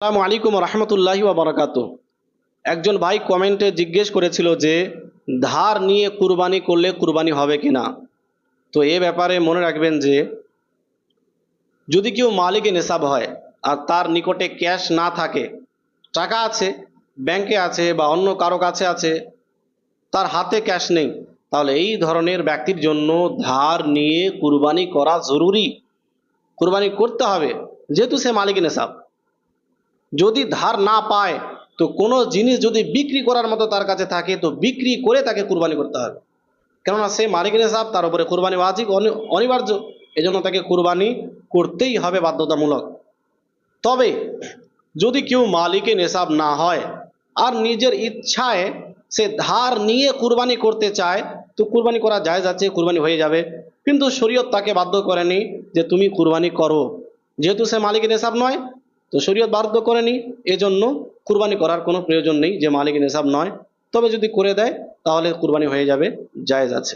আসসালামু আলাইকুম রহমতুল্লাহি বারাকাতু। একজন ভাই কমেন্টে জিজ্ঞেস করেছিল যে, ধার নিয়ে কুরবানি করলে কুরবানি হবে কিনা? তো এ ব্যাপারে মনে রাখবেন যে, যদি কেউ মালিকে নেশাব হয় আর তার নিকটে ক্যাশ না থাকে, টাকা আছে, ব্যাংকে আছে বা অন্য কারও কাছে আছে, তার হাতে ক্যাশ নেই, তাহলে এই ধরনের ব্যক্তির জন্য ধার নিয়ে কুরবানি করা জরুরি। কুরবানি করতে হবে, যেহেতু সে মালিক নেশাব। যদি ধার না পায়, তো কোনো জিনিস যদি বিক্রি করার মতো তার কাছে থাকে, তো বিক্রি করে তাকে কুরবানি করতে হবে। কেননা সে মালিক নেশাব তার উপরে কুরবানি অনি- অনিবার্য। এজন্য তাকে কুরবানি করতেই হবে বাধ্যতামূলক। তবে যদি কেউ মালিকে নেশাব না হয়, আর নিজের ইচ্ছায় সে ধার নিয়ে কুরবানি করতে চায়, তো কুরবানি করা যায় যাচ্ছে কুরবানি হয়ে যাবে। কিন্তু শরীয়ত তাকে বাধ্য করেনি যে তুমি কুরবানি করো। যেহেতু সে মালিকের নেশাব নয় তো শরীয়ত বাধ্য করেনি, এজন্য কুরবানি করার কোনো প্রয়োজন নেই, যে মালিক নেশাব নয়। তবে যদি করে দেয়, তাহলে কুরবানি হয়ে যাবে, জায়েজ আছে।